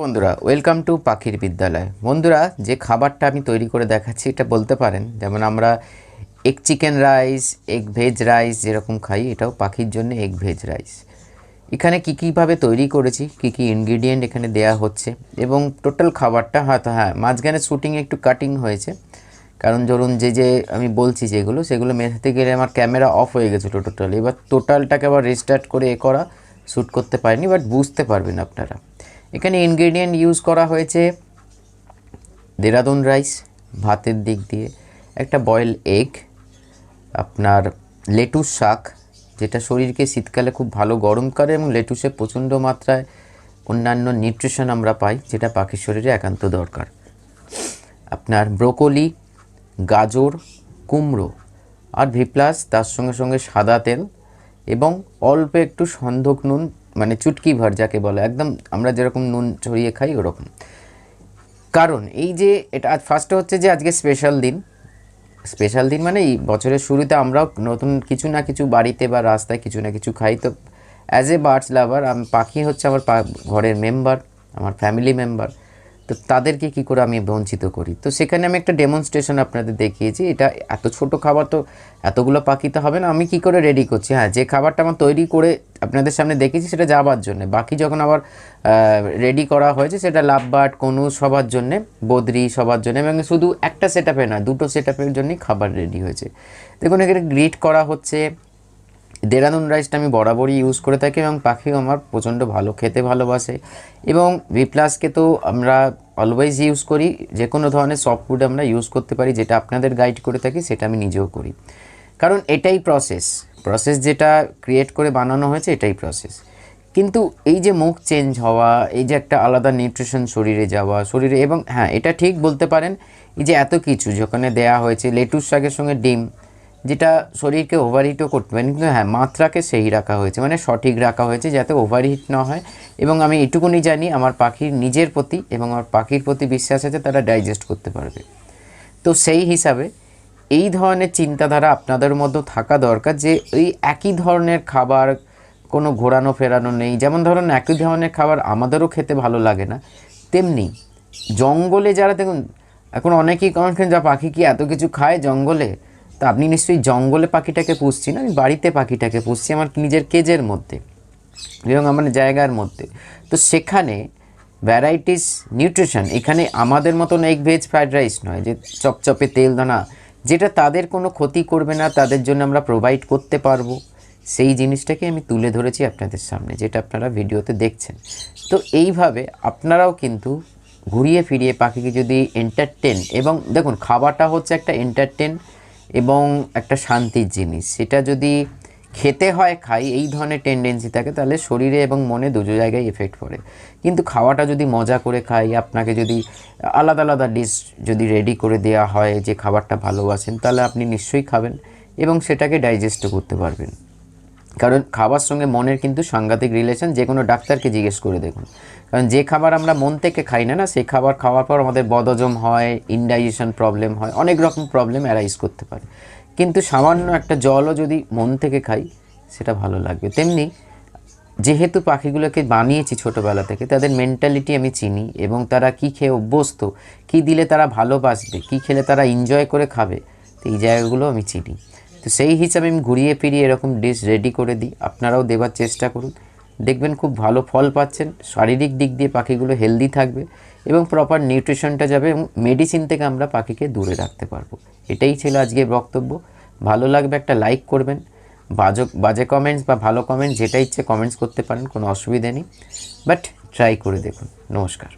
বন্ধুরা welcome to পাখির বিদ্যালয়। বন্ধুরা, যে খাবারটা আমি তৈরি করে দেখাচ্ছি, এটা বলতে পারেন। যেমন আমরা egg chicken rice egg veg rice যেরকম খাই, এটাও পাখির জন্য এগ ভেজ রাইস এখানে কী কীভাবে তৈরি করেছি, কী কী ইনগ্রিডিয়েন্ট এখানে দেয়া হচ্ছে, এবং টোটাল খাবারটা হয়তো হ্যাঁ মাঝখানে শ্যুটিংয়ে একটু কাটিং হয়েছে। কারণ ধরুন, যে যে আমি বলছি যেগুলো, সেগুলো মেশাতে গেলে আমার ক্যামেরা অফ হয়ে গেছিল টোটাল। এবার টোটালটাকে আবার রিস্টার্ট করে এ করা শ্যুট করতে পারিনি বাট বুঝতে পারবেন আপনারা। এখানে ইনগ্রেডিয়েন্ট ইউজ করা হয়েছে দেরাদুন রাইস ভাতের দিক দিয়ে, একটা বয়েল এগ আপনার লেটুস শাক, যেটা শরীরকে শীতকালে খুব ভালো গরম করে এবং লেটুসে প্রচণ্ড মাত্রায় অন্যান্য নিউট্রিশন আমরা পাই, যেটা পাখির শরীরে একান্ত দরকার। আপনার ব্রোকলি গাজর, কুমড়ো আর ভি প্লাস তার সঙ্গে সঙ্গে সাদা তেল এবং অল্প একটু সন্ধক নুন মানে চুটকি ভর যাকে বলে, একদম আমরা যেরকম নুন ছড়িয়ে খাই ওরকম। কারণ এই যে এটা আজ ফার্স্ট হচ্ছে যে আজকে স্পেশাল দিন। স্পেশাল দিন মানে এই বছরের শুরুতে আমরাও নতুন কিছু না কিছু বাড়িতে বা রাস্তায় কিছু না কিছু খাই। তো অ্যাজ এ বার্ডস লাভার আমি পাখি হচ্ছে আমার ঘরের মেম্বার আমার ফ্যামিলি মেম্বার তো তাদেরকে কি করে আমি বঞ্চিত করি? তো সেখানে আমি একটা ডেমনস্ট্রেশন আপনাদের দেখিয়েছি। এটা এত ছোট খাবার তো এতগুলো পাখিতে হবে না। আমি কি করে রেডি করছি? হ্যাঁ যে খাবারটা আমার তৈরি করে আপনাদের সামনে দেখেছি সেটা যাবার জন্য। বাকি যখন আবার রেডি করা হয়েছে, সেটা লাভবাট, কোনো সবার জন্যে, বদ্রি সবার জন্য, এবং শুধু একটা সেট আপে না দুটো সেট আপের জন্যই খাবার রেডি হয়েছে। দেখুন, এখানে গ্রিট করা হচ্ছে। দেরাদুন রাইসটা আমি বরাবরই ইউজ করে থাকি এবং পাখিও আমার প্রচণ্ড ভালো, খেতে ভালোবাসে। এবং ভি প্লাসকে তো আমরা অলওয়েজ ইউজ করি যে কোনো ধরনের সফট ফুড আমরা ইউজ করতে পারি, যেটা আপনাদের গাইড করে থাকি, সেটা আমি নিজেও করি। কারণ এটাই প্রসেস প্রসেস যেটা ক্রিয়েট করে বানানো হয়েছে, এটাই প্রসেস কিন্তু এই যে মুখ চেঞ্জ হওয়া, এই যে একটা আলাদা নিউট্রিশন শরীরে যাওয়া, শরীরে এবং হ্যাঁ এটা ঠিক বলতে পারেন, এই যে এত কিছু, যেখানে দেয়া হয়েছে, লেটুস শাকের সঙ্গে ডিম যেটা শরীরকে ওভারহিটও করতে পারে। কিন্তু হ্যাঁ মাত্রাকে সেই রাখা হয়েছে মানে সঠিক রাখা হয়েছে যাতে ওভারহিট না হয়। এবং আমি এটুকুনি জানি, আমার পাখির নিজের প্রতি এবং আমার পাখির প্রতি বিশ্বাস আছে, তারা ডাইজেস্ট করতে পারবে। তো সেই হিসাবে এই ধরনের চিন্তাধারা আপনাদের মধ্যে থাকা দরকার যে, এই একই ধরনের খাবার কোনো ঘোরানো ফেরানো নেই। যেমন ধরুন, একই ধরনের খাবার আমাদেরও খেতে ভালো লাগে না, তেমনি জঙ্গলে যারা, দেখুন, এখন অনেকেই কমেন্ট করেন যা পাখি কি এত কিছু খায় জঙ্গলে তা আপনি নিশ্চয়ই জঙ্গলে পাখিটাকে পুষছি না আমি বাড়িতে পাখিটাকে পুষছি আমার নিজের কেজের মধ্যে এবং আমার জায়গার মধ্যে। তো সেখানে ভ্যারাইটিস নিউট্রিশন, এখানে আমাদের মতন এগ ভেজ ফ্রাইড রাইস নয়, যে চপচপে তেল দানা, যেটা তাদের কোনো ক্ষতি করবে না, তাদের জন্য আমরা প্রোভাইড করতে পারব। সেই জিনিসটাকে আমি তুলে ধরেছি আপনাদের সামনে, যেটা আপনারা ভিডিওতে দেখছেন। তো এইভাবে আপনারাও কিন্তু ঘুরিয়ে ফিরিয়ে পাখিকে যদি এন্টারটেন এবং দেখুন, খাবারটা হচ্ছে একটা এন্টারটেন এবং একটা শান্তির জিনিস। সেটা যদি খেতে হয়, খাই, এই ধরনের টেন্ডেন্সি থাকে, তাহলে শরীরে এবং মনে দুটো জায়গায় এফেক্ট পড়ে। কিন্তু খাওয়াটা যদি মজা করে খাই, আপনাকে যদি আলাদা আলাদা ডিশ যদি রেডি করে দেওয়া হয়, যে খাবারটা ভালোবাসেন, তাহলে আপনি নিশ্চয়ই খাবেন এবং সেটাকে ডাইজেস্টও করতে পারবেন। কারণ খাবার সঙ্গে মনের কিন্তু সাংঘাতিক রিলেশন যে কোনো ডাক্তারকে জিজ্ঞেস করে দেখুন। কারণ যে খাবার আমরা মন থেকে খাই না না, সেই খাবার খাওয়ার পর আমাদের বদজম হয় ইনডাইজেশন প্রবলেম হয়, অনেক রকম প্রবলেম অ্যারাইজ করতে পারে। কিন্তু সামান্য একটা জলও যদি মন থেকে খাই, সেটা ভালো লাগবে। তেমনি যেহেতু পাখিগুলোকে বানিয়েছি ছোটোবেলা থেকে, তাদের মেন্টালিটি আমি চিনি এবং তারা কি খেয়ে অভ্যস্ত, কি দিলে তারা ভালোবাসবে, কি খেলে তারা এনজয় করে খাবে, তো এই জায়গাগুলো আমি চিনি। তো সেই হিসাবে আমি ঘুরিয়ে ফিরিয়ে এরকম ডিশ রেডি করে দিই। আপনারাও দেবার চেষ্টা করুন। দেখবেন খুব ভালো ফল পাচ্ছেন। শারীরিক দিক দিয়ে পাখিগুলো হেলদি থাকবে এবং প্রপার নিউট্রিশনটা যাবে এবং মেডিসিন থেকে আমরা পাখিকে দূরে রাখতে পারব। এটাই ছিল আজকের বক্তব্য। ভালো লাগবে একটা লাইক করবেন। বাজে বাজে কমেন্টস বা ভালো কমেন্টস যেটা ইচ্ছে কমেন্টস করতে পারেন, কোনো অসুবিধে নেই। বাট ট্রাই করে দেখুন। নমস্কার।